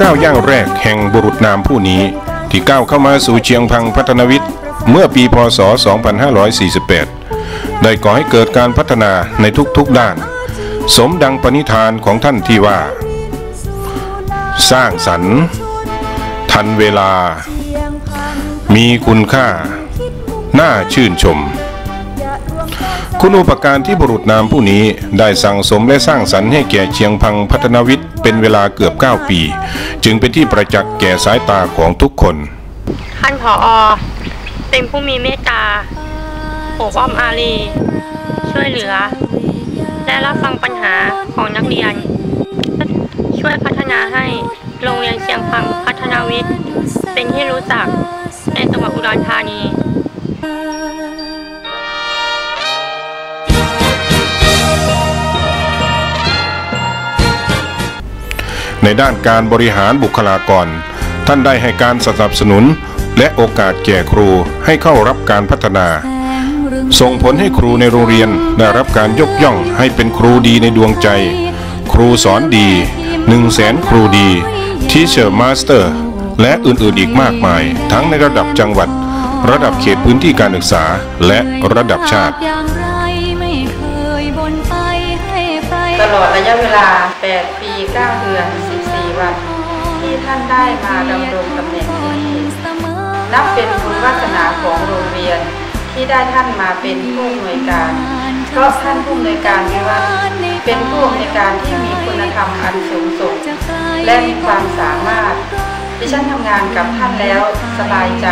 ก้าวย่างแรกแห่งบุรุษนามผู้นี้ ที่ก้าวเข้ามาสู่เชียงพังพัฒนวิทย์เมื่อปีพศ 2548 ได้ก่อให้เกิดการพัฒนาในทุกๆด้าน สมดังปณิธานของท่านที่ว่า สร้างสรรค์ ทันเวลา มีคุณค่า น่าชื่นชม คุณอุปการที่บุรุษนามผู้นี้ได้สั่งสมและสร้างสรรค์ให้แก่เชียงพังพัฒนวิทย์เป็นเวลาเกือบ 9 ปี จึงเป็นที่ประจักษ์แก่สายตาของทุกคนท่านผออเป็นผู้มีเมตตาปกป้อมอารี ช่วยเหลือ และรับฟังปัญหาของนักเรียน ช่วยพัฒนาให้โรงเรียนเชียงพังพัฒนาวิทย์ เป็นที่รู้จักในจังหวัดอุดรธานี ในด้านการบริหารบุคลากร ท่านได้ให้การสนับสนุน และโอกาสแก่ครูให้เข้ารับการพัฒนา ส่งผลให้ครูในโรงเรียนได้รับการยกย่องให้เป็นครูดีในดวงใจ ครูสอนดี1 0 0 0 0แสนครูดีทีเชอร์มาสเตอร์และอื่นๆอีกมากมาย ทั้งในระดับจังหวัด ระดับเขตพื้นที่การศึกษาและระดับชาติตลอดระยะเวลา 8 ปี 9 เดือน วันที่ท่านได้มาดำรงตำแหน่งนี่นับเป็นคุณวาสนาของโรงเรียนที่ได้ท่านมาเป็นผู้อำนวยการ เพราะท่านผู้อำนวยการวิวัฒเป็นผู้อำนวยการที่มีคุณธรรมอันสูงส่งและมีความสามารถดิฉันทำงานกับท่านแล้วสบายใจ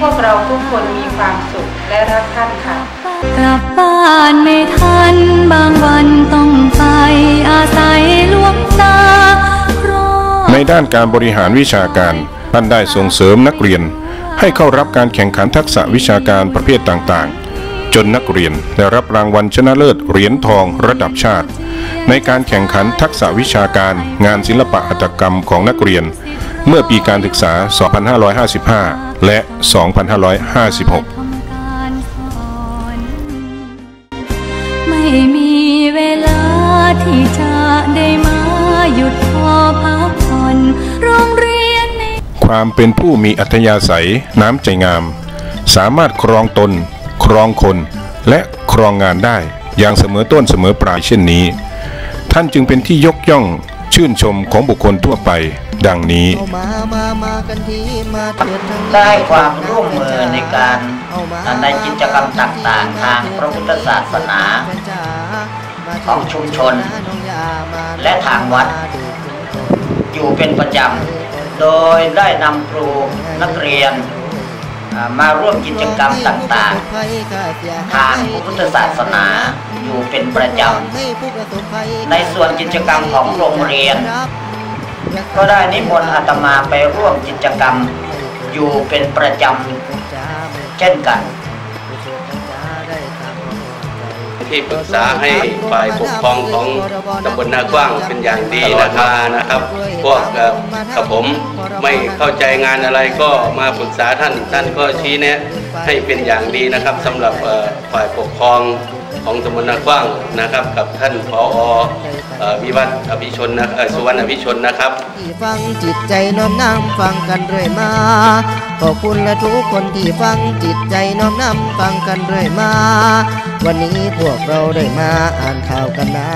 พวกเราทุกคนมีความสุขและรักท่านค่ะ กลับบ้านไม่ทันบางวันต้องไปอาศัยหลวง ด้านการบริหารวิชาการท่านได้ส่งเสริมนักเรียน ให้เข้ารับการแข่งขันทักษะวิชาการประเภทต่างๆ จนนักเรียนได้รับรางวัลชนะเลิศเหรียญทองระดับชาติ ในการแข่งขันทักษะวิชาการงานศิลปะหัตถกรรมของนักเรียน เมื่อปีการศึกษา 2555 และ 2556ไม่มีเวลาที่จะได้มาหยุดพอพักผ่อน โรงเรียนในความเป็นผู้มีอัธยาศัยน้ำใจงาม สามารถครองตน ครองคน และครองงานได้ อย่างเสมอต้นเสมอปลายเช่นนี้ ท่านจึงเป็นที่ยกย่องชื่นชมของบุคคลทั่วไป ดังนี้เอามามามากันทีมาเถิดทั้งได้ความร่วมมือในการในกิจกรรมต่างๆ ทางพระพุทธศาสนา ของชุมชน และทางวัด อยู่เป็นประจำ โดยได้นำครูนักเรียนมาร่วมกิจกรรมต่างๆทางพุทธศาสนาอยู่เป็นประจำ ในส่วนกิจกรรมของโรงเรียน ก็ได้นิมนต์อาตมาไปร่วมกิจกรรมอยู่เป็นประจำ เช่นกัน ที่ปรึกษาให้ฝ่ายปกครองของตำบลนากว้างเป็นอย่างดีนะครับนะครับ พวกกับผมไม่เข้าใจงานอะไรก็มาปรึกษาท่านท่านก็ชี้แนะให้เป็นอย่างดีนะครับสำหรับฝ่ายปกครองของตำบลนากว้างนะครับ กับท่านผอเอ่อวิวัฒน์อภิชนนะสุวรรณอภิชนนะครับที่ฟังจิตใจน้อมนำฟังกันเรื่อยมาขอบคุณและทุกคนที่ฟังจิตใจน้อมนำฟังกันเรื่อยมา วันนี้พวกเราได้มาอ่านข่าวกันนะ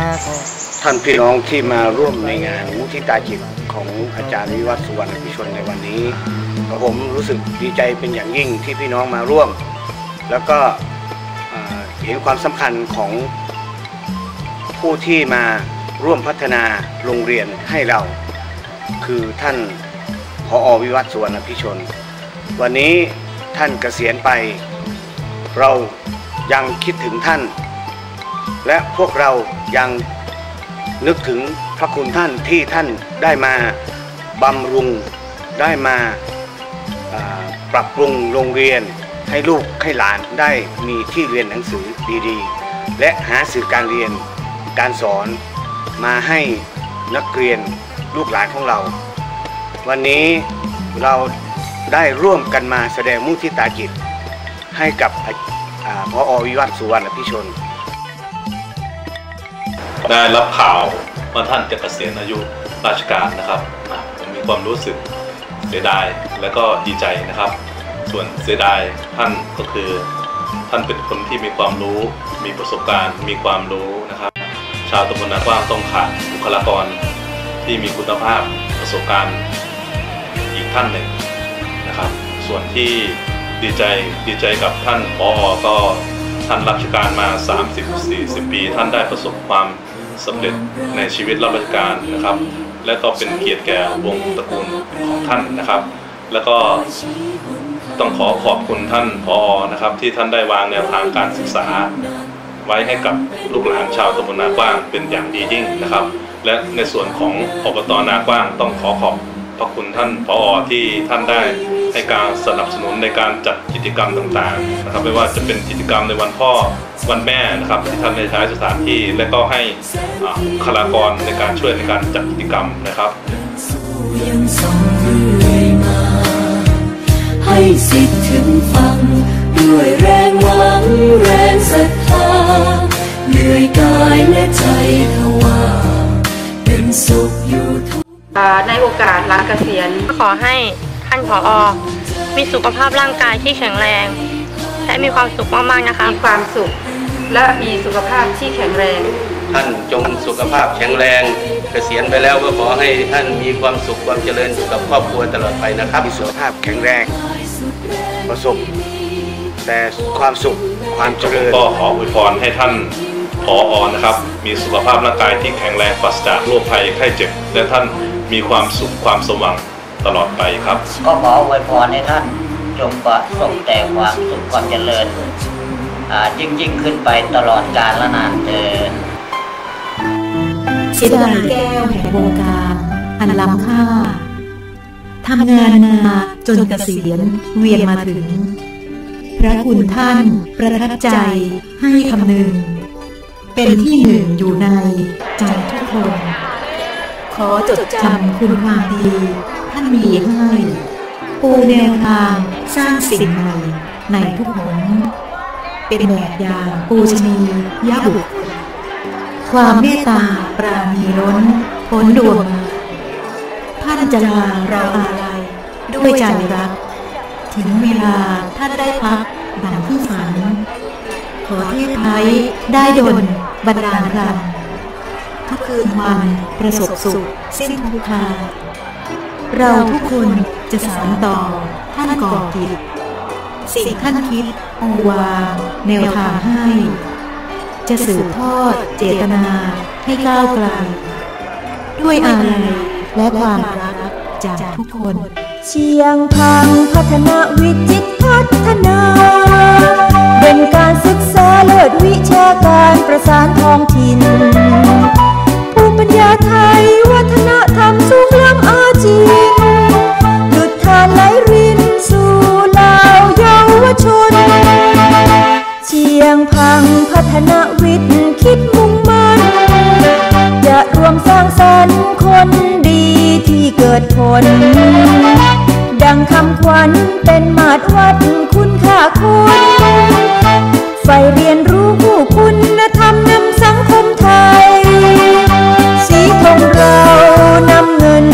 ท่านพี่น้องที่มาร่วมในงานมุทิตาจิตของอาจารย์วิวัฒน์สุวรรณพิชนในวันนี้ผมรู้สึกดีใจเป็นอย่างยิ่งที่พี่น้องมาร่วม แล้วก็เอ่อเห็นความสำคัญของผู้ที่มาร่วมพัฒนาโรงเรียนให้เรา คือท่านพออวิวัฒน์สุวรรณพิชน วันนี้ท่านเกษียณไปเรา ยังคิดถึงท่าน และพวกเรายังนึกถึงพระคุณท่านที่ท่านได้มาบำรุงได้มาปรับปรุงโรงเรียนให้ลูกให้หลานได้มีที่เรียนหนังสือดีๆ และหาสื่อการเรียนการสอนมาให้นักเรียนลูกหลานของเรา วันนี้เราได้ร่วมกันมาแสดงมุทิตาจิตให้กับ พออวิวัฒน์สุวรรณพิชน ได้รับข่าวว่าท่านจะเกษียณอายุราชการนะครับผมมีความรู้สึกเสียดายและก็ดีใจนะครับ ส่วนเสียดายท่านก็คือ ท่านเป็นคนที่มีความรู้ มีประสบการณ์ มีความรู้นะครับ ชาวตำบลนากว้างต้องขาดบุคลากรที่มีคุณภาพประสบการณ์อีกท่านหนึ่งนะครับ ส่วนที่ ดีใจดีใจกับท่านพออก็ท่านรับราชการมา 30-40 ปี ท่านได้ประสบความสำเร็จในชีวิตรับราชการนะครับ และก็เป็นเกียรติแก่วงตระกูลของท่านนะครับ แล้วก็ต้องขอขอบคุณท่านพอนะครับที่ท่านได้วางแนวทางการศึกษา ไว้ให้กับลูกหลานชาวตำบลนากว้างเป็นอย่างดียิ่งนะครับ และในส่วนของอบตนากว้างต้องขอขอบ พระคุณท่านพอที่ท่านได้ให้การสนับสนุนในการจัดกิจกรรมต่างๆนะครับ ไม่ว่าจะเป็นกิจกรรมในวันพ่อวันแม่นะครับ ที่ท่านได้ใช้สถานที่และก็ให้คลากรในการช่วยในการจัดกิจกรรมนะครับให้สิทธิ์ถึงฟังด้วยแรงหวังแรงศรัทธาเหนื่อยกายและใจทว่า โอกาสหลังเกษียณขอให้ท่านผอมีสุขภาพร่างกายที่แข็งแรง และมีความสุขมากๆนะคะมีความสุข และมีสุขภาพที่แข็งแรง ท่านจงสุขภาพแข็งแรง เกษียณไปแล้วก็ขอให้ท่านมีความสุขความเจริญอยู่กับครอบครัวตลอดไปนะครับ มีสุขภาพแข็งแรง ประสบแต่ความสุขความเจริญ ก็ขออวยพรให้ท่าน พออนะครับ มีสุขภาพร่างกายที่แข็งแรงปราศจากโรคภัยไข้เจ็บ และท่านมีความสุขความสมหวังตลอดไปครับ ก็ขออวยพรให้ท่านจงประสบแต่ความสุขความเจริญอ่ายิ่งยิ่งขึ้นไปตลอดกาลและนานเทินเสียดายแก้วแห่งวงการอันล้ำค่าทำงานมาจนเกษียณเวียนมาถึง พระคุณท่านประทับใจให้คำนึง เป็นที่หนึ่งอยู่ในใจทุกคน ขอจดจำคุณความดี ท่านมีให้ปูแนวทางสร้างสิ่งใหม่ในทุกหนเป็นแบบอย่างปูชนียบุตรความเมตตาปราณีล้นพ้นดวงท่านจะลาเราอาลัยด้วยใจรัก ถึงเวลาท่านได้พักดังที่ฝัน ขอเทศไทยได้ดลบันดาลพลังทุกคืนวันประสบสุข สิ้นทุกทาเราทุกคนจะสานต่อท่านก่อกิจสิ่งท่านคิดอาวางแนวทางให้ จะสืบทอดเจตนาให้ก้าวไกล ด้วยอาลัยและความรักจากทุกคน เชียงพังพัฒนาวิจิตพัฒนา เป็นการศึกษาเลิศวิชาการประสานท้องถิ่นภูมิปัญญาไทย วัฒนธรรมสูงล้ำอาจีดุจทานไหลรินสู่ลาวเยาวชน เชียงพังพัฒนาวิทย์คิดมุ่งมั่นจะรวมสร้างสรรค์คนดีที่เกิดผลดังคำขวัญเป็นมาตรวัดคุณค่าคน ไฟเรียนรู้ผู้คุณธรรมนำสังคมไทย สีทองเรานำเงิน